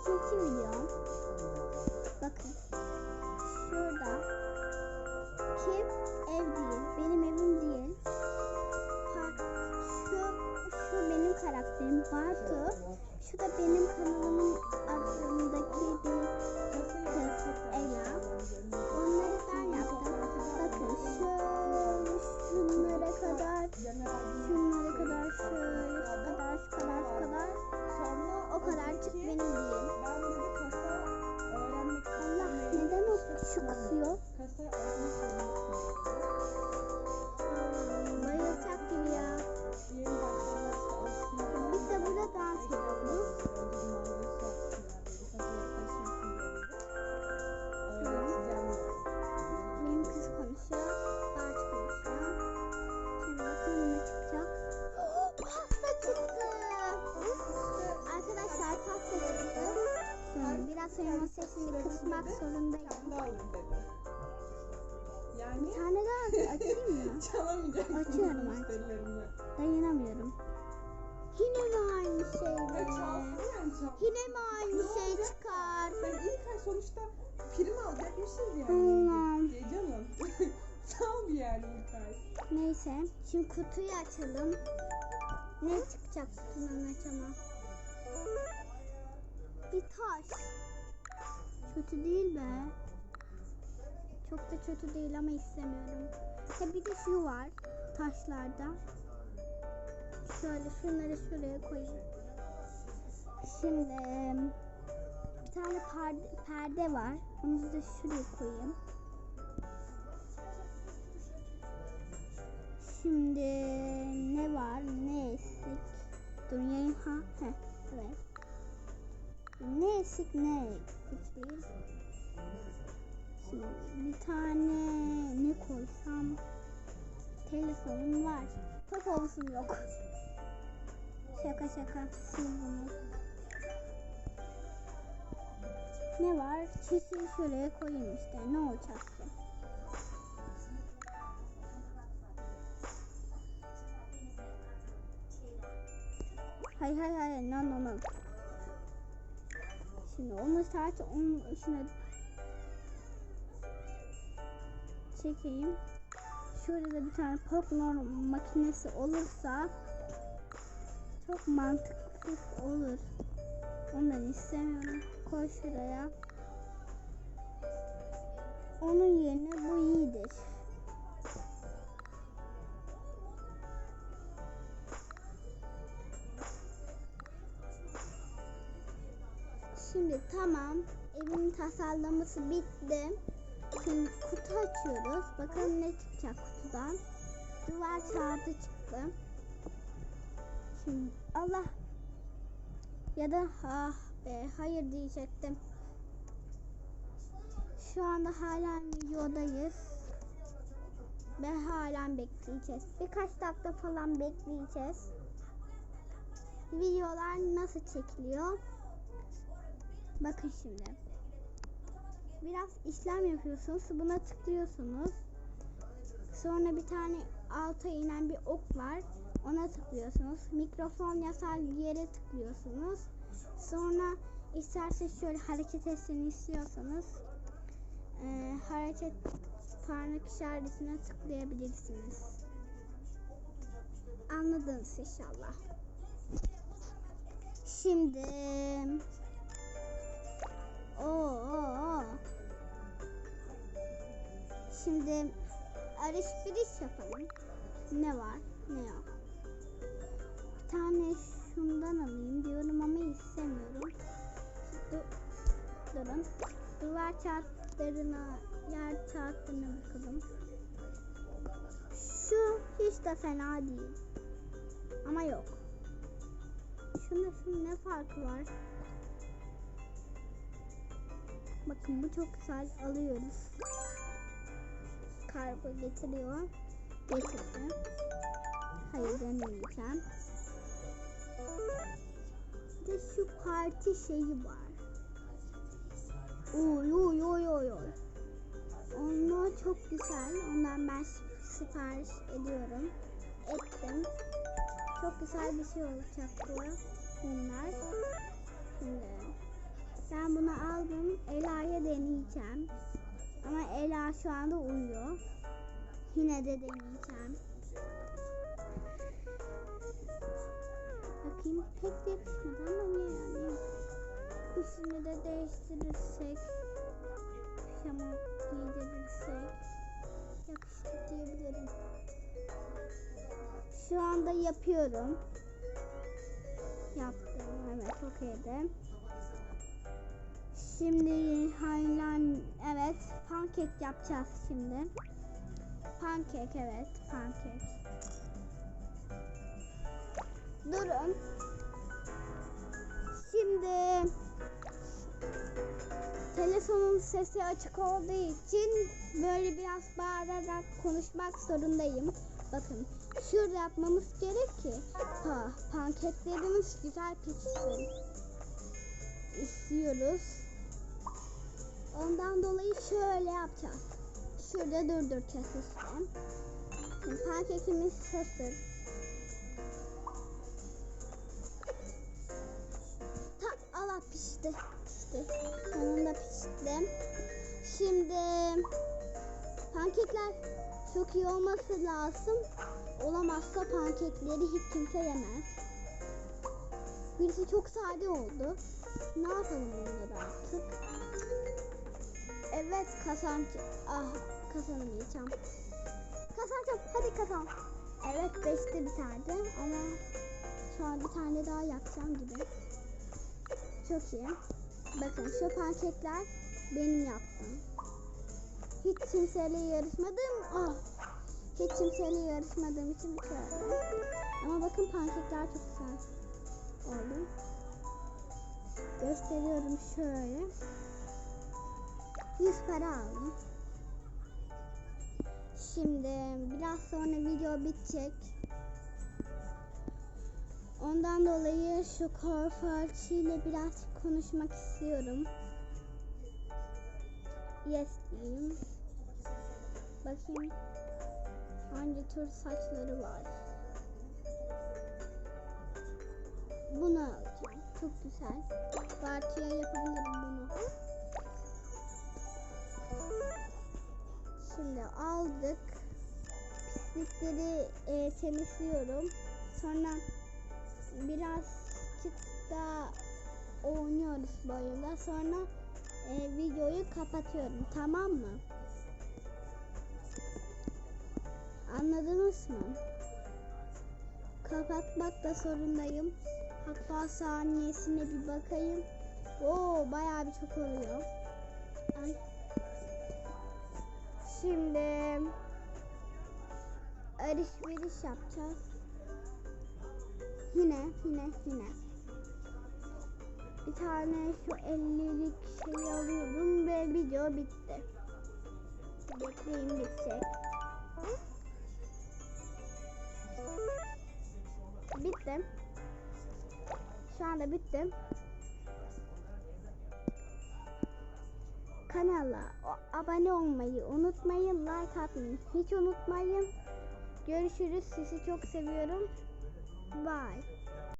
ikinci videom. Bakın. Şurada. Kim ev değil. Benim evim değil. Şu, şu benim karakterim. Bartu. Şu da benim kanalımın zorundayım. Bir Yani tane daha açayım mı? çalamayacaksın Açıyorum artık. Dayanamıyorum. Yine mi aynı şey be? çalsın yani çal. Yine mi aynı şey çıkar? Ben ilk ay sonuçta prim alacakmışız yani. Allah'ım. Ya canım. Sağ ol yani ilk ay. Neyse. Şimdi kutuyu açalım. Ne çıkacak kutunun açama? Bir taş. Kötü değil be. Çok da kötü değil ama istemiyorum. Ha bir de şu var. Taşlarda. Şöyle şunları şuraya koyayım. Şimdi bir tane perde, perde var. Onu da şuraya koyayım. Şimdi ne var ne eksik? Dünyayı ha heh, evet. Ne eksik ne eksik değil. Bir tane ne koysam? Telefonum var. Top havuzum yok. Şaka şaka. Sil bunu. Ne var? Çiçeği şuraya koyayım işte. Ne olacak? Hay hay hay no no no. Şimdi onu sadece onun içine çekeyim. Şurada da bir tane Pokemon makinesi olursa çok mantıklı olur. Ondan istemiyorum. Koy şuraya. Onun yerine bu iyidir. Şimdi tamam. Evimin tasarlaması bitti. Şimdi kutu açıyoruz. Bakalım ne çıkacak kutudan. Duvar kağıdı çıktı. Şimdi Allah ya da ah be hayır diyecektim. Şu anda hala videodayız. Ve hala bekleyeceğiz. Birkaç dakika falan bekleyeceğiz. Videolar nasıl çekiliyor? Bakın şimdi. Biraz işlem yapıyorsunuz. Buna tıklıyorsunuz. Sonra bir tane alta inen bir ok var. Ona tıklıyorsunuz. Mikrofon yasal yere tıklıyorsunuz. Sonra isterseniz şöyle hareket etsin istiyorsanız e, hareket parmak işaretine tıklayabilirsiniz. Anladınız inşallah. Şimdi Oo. Şimdi alışveriş yapalım. Ne var, ne yok. Bir tane şundan alayım diyorum ama istemiyorum. Du durun. Duvar kağıtlarına, yer kağıtlarına bakalım. Şu hiç de fena değil. Ama yok. Şunda şunun ne farkı var? Bakın bu çok güzel alıyoruz. Kargo getiriyor. Getirdi. Hayır denemeyeceğim. Bir de şu parti şeyi var. Oy oy oy oy oy. Onlar çok güzel. Ondan ben sipariş ediyorum. Ettim. Çok güzel bir şey olacak bu. Bunlar. Şimdi aldım. Ela'ya deneyeceğim. Ama Ela şu anda uyuyor. Yine de deneyeceğim. Bakayım pek de yakışmadı ama yani. Üstünü de değiştirirsek. Pijama giydirirsek. Yakıştı diyebilirim. Şu anda yapıyorum. Yaptım. Evet okeydi. Şimdi haylan evet pankek yapacağız şimdi. Pankek evet pankek. Durun. Şimdi telefonun sesi açık olduğu için böyle biraz bağırarak konuşmak zorundayım. Bakın şurada yapmamız gerek ki ha, pankeklerimiz güzel pişsin. İstiyoruz. Ondan dolayı şöyle yapacağız. Şurada durduracağız işte. Şimdi pankekimiz hazır. Ta Allah pişti. Pişti. Sonunda pişti. Şimdi pankekler çok iyi olması lazım. Olamazsa pankekleri hiç kimse yemez. Birisi çok sade oldu. Ne yapalım onları artık? Evet kazanç. Ah kazanamayacağım. Kazanacağım. Hadi kazan. Evet beşte bir tane ama şu an bir tane daha yapacağım gibi. Çok iyi. Bakın şu pankekler benim yaptım. Hiç kimseyle yarışmadım. Ah. Hiç kimseyle yarışmadığım için şöyle. Ama bakın pankekler çok güzel oldu. Gösteriyorum şöyle. 100 para aldım. Şimdi biraz sonra video bitecek. Ondan dolayı şu ile biraz konuşmak istiyorum. Yes diyeyim. Bakayım hangi tür saçları var. Bunu alacağım. Çok güzel. Partiye yapabilirim bunu. Şimdi aldık. Pislikleri e, temizliyorum. Sonra birazcık da oynuyoruz böyle. Sonra e, videoyu kapatıyorum. Tamam mı? Anladınız mı? Kapatmak da zorundayım. Hatta saniyesine bir bakayım. Oo bayağı bir çok oluyor. Ay. Şimdi alışveriş yapacağız. Yine yine yine. Bir tane şu 50'lik şey alıyorum ve video bitti. Bekleyin bitecek. Bitti. Şu anda bitti. Kanala abone olmayı unutmayın. Like atmayı hiç unutmayın. Görüşürüz. Sizi çok seviyorum. Bye.